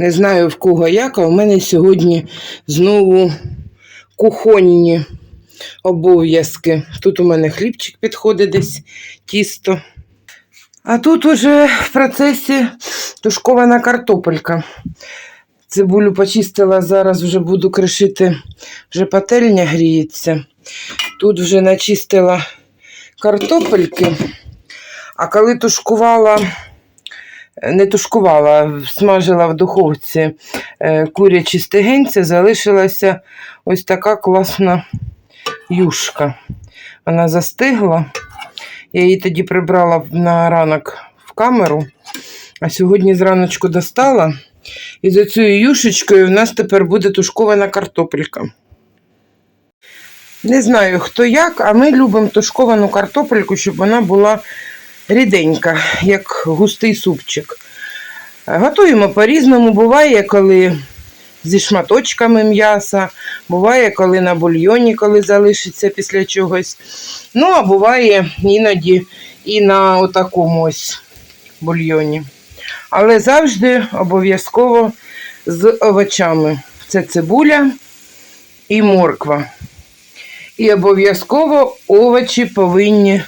Не знаю в кого як, а в мене сьогодні знову кухонні обов'язки. Тут у мене хлібчик підходить десь тісто. А тут уже в процесі тушкована картопелька. Цибулю почистила, зараз вже буду кришити, вже пательня гріється. Тут вже начистила картопельки. А коли тушкувала, не тушкувала, смажила в духовці е, курячі стегенці, залишилася ось така класна юшка. Вона застигла. Я її тоді прибрала на ранок в камеру, а сьогодні зраночку достала. І за цією юшечкою в нас тепер буде тушкована картопелька. Не знаю хто як, а ми любимо тушковану картопельку, щоб вона була ріденька, як густий супчик. Готуємо по-різному. Буває, коли зі шматочками м'яса, буває, коли на бульйоні, коли залишиться після чогось. Ну, а буває іноді і на отакому ось бульйоні. Але завжди обов'язково з овочами. Це цибуля і морква. І обов'язково овочі повинні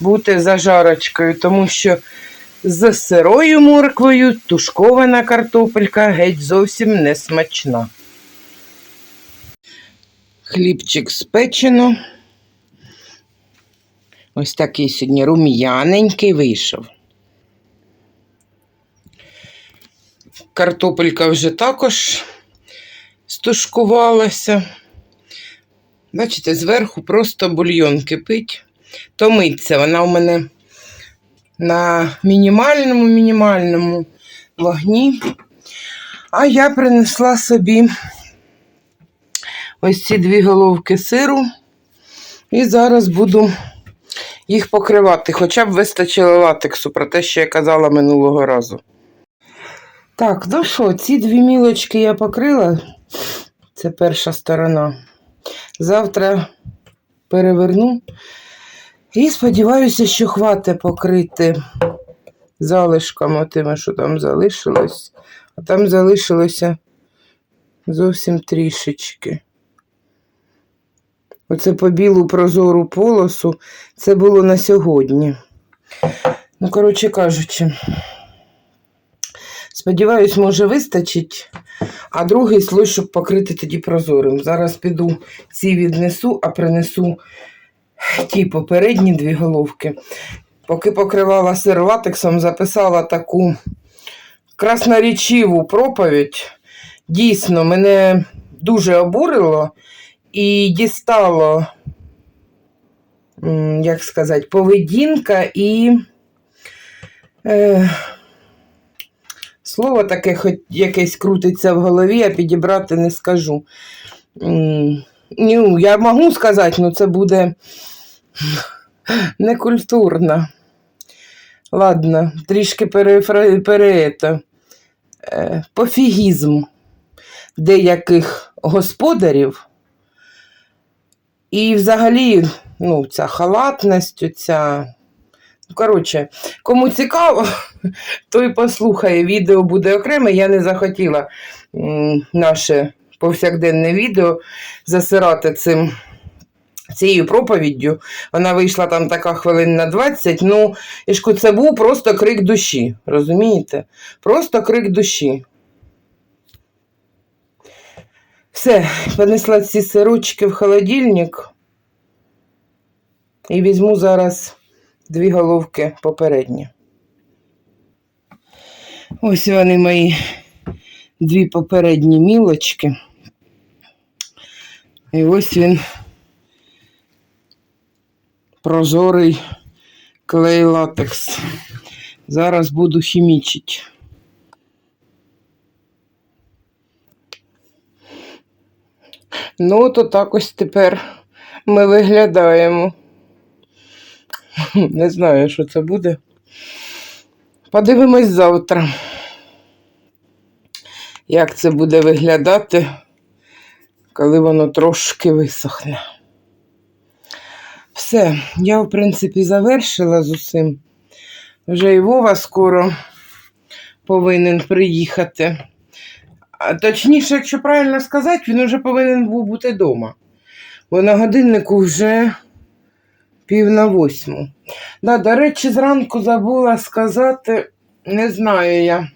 бути зажарочкою, тому що з сирою морквою тушкована картопелька геть зовсім не смачна. Хлібчик спечено. Ось такий сьогодні рум'яненький вийшов. Картопелька вже також стушкувалася. Бачите, зверху просто бульйон кипить. Томиться. Вона у мене на мінімальному мінімальному вогні. А я принесла собі ось ці дві головки сиру. І зараз буду їх покривати. Хоча б вистачило латексу, про те, що я казала минулого разу. Так, ну що, ці дві мілочки я покрила. Це перша сторона. Завтра переверну. І сподіваюся, що хватить покрити залишками тими, що там залишилось. А там залишилося зовсім трішечки. Оце по білу прозору полосу. Це було на сьогодні. Ну, коротше кажучи, сподіваюсь, може вистачить, а другий слой, щоб покрити тоді прозорим. Зараз піду ці віднесу, а принесу ті попередні дві головки. Поки покривала сир латексом, записала таку красноречиву проповідь. Дійсно, мене дуже обурило і дістало, як сказати, поведінка і е, слово таке, хоч якесь крутиться в голові, а підібрати не скажу. Ну, я можу сказати, але це буде некультурно. Ладно, трішки перефра... Е, пофігізм деяких господарів. І взагалі, ну, ця халатність, оця. Коротше, кому цікаво, той послухає. Відео буде окреме. Я не захотіла наше повсякденне відео засирати цим. Цією проповіддю вона вийшла там така хвилин на 20. Ну, Ішку, це був просто крик душі. Розумієте? Просто крик душі. Все, понесла ці сирочки в холодильник і візьму зараз дві головки попередні. Ось вони мої дві попередні мілочки. І ось він прозорий клей латекс. Зараз буду хімічити. Ну, то так ось тепер ми виглядаємо. Не знаю, що це буде. Подивимось завтра. як це буде виглядати, коли воно трошки висохне. Все, я, в принципі, завершила з усім. Вже і Вова скоро повинен приїхати. А точніше, якщо правильно сказати, він вже повинен був бути вдома. Бо на годиннику вже пів на восьму. Да, до речі, зранку забула сказати, не знаю я,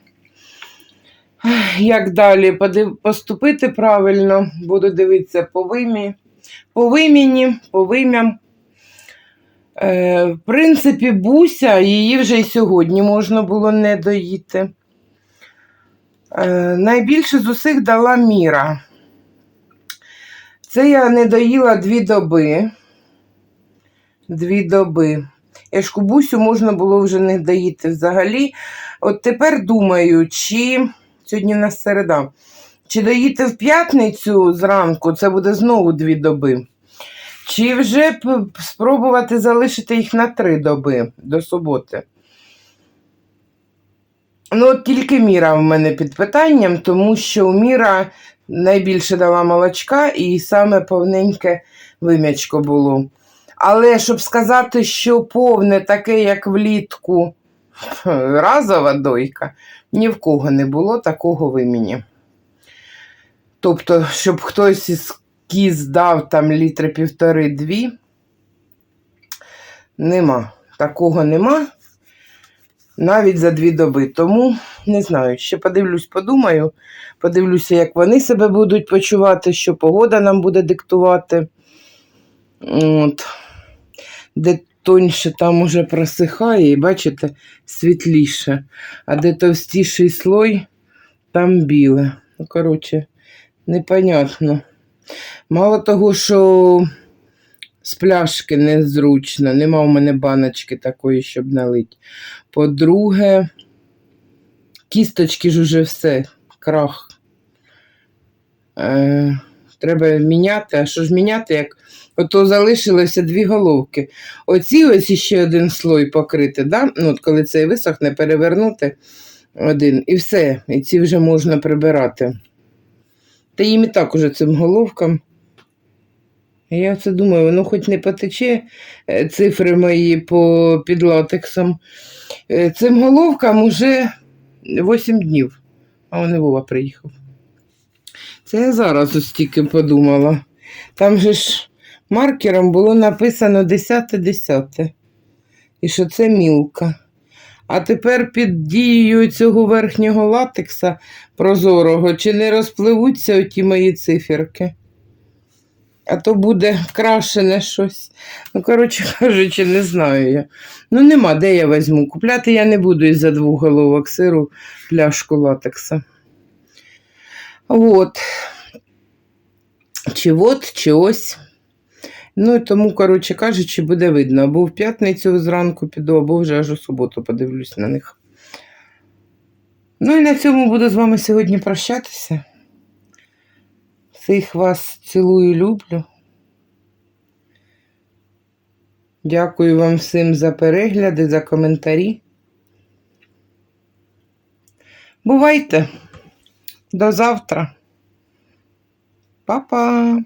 як далі поступити правильно. Буду дивитися по вимі, по виміні, по вимям. Е, в принципі, Буся, її вже й сьогодні можна було не доїти. Е, найбільше з усіх дала Міра. Це я не доїла дві доби. Дві доби. Яшку Бусю можна було вже не доїти взагалі. От тепер думаю, чи сьогодні у нас середа, чи доїти в п'ятницю зранку, це буде знову дві доби. Чи вже спробувати залишити їх на три доби до суботи? Ну, от тільки Міра в мене під питанням, тому що у Міра найбільше дала молочка і саме повненьке вим'ячко було. Але щоб сказати, що повне таке, як влітку, разова дойка, ні в кого не було такого вимені. Тобто, щоб хтось із кіз дав там літри півтори-дві, нема. Такого нема навіть за дві доби. Тому не знаю, ще подивлюсь, подумаю. Подивлюся, як вони себе будуть почувати, що погода нам буде диктувати. От. Де тоньше там уже просихає, і бачите, світліше. А де товстіший слой, там біле. Ну, коротше, непонятно. Мало того, що з пляшки незручно, нема у мене баночки такої, щоб налити. По-друге, кісточки ж уже все, крах. Е, треба міняти. А що ж міняти, як ото залишилося дві головки. Оці ось іще один слой покрити, да? ну, от коли цей висохне, перевернути один. І все. І ці вже можна прибирати. Та їм і так уже цим головкам. Я це думаю, воно хоч не потече е, цифри мої по під латексом. Е, Цим головкам уже 8 днів, а вони Вова приїхав. Це я зараз ось подумала. Там же ж маркером було написано 10-10. І що це мілка. А тепер під дією цього верхнього латекса прозорого, чи не розпливуться оті мої циферки? А то буде крашене щось. Ну, коротше кажучи, не знаю я. Ну, нема, де я візьму. Купляти я не буду із-за двох головок сиру пляшку латекса. От. Чи от, чи ось. Ну, і тому, коротше кажучи, буде видно. Або в п'ятницю зранку піду, або вже аж у суботу подивлюсь на них. Ну і на цьому буду з вами сьогодні прощатися. Всіх вас цілую, люблю. Дякую вам всім за перегляди, за коментарі. Бувайте. До завтра. Па-па!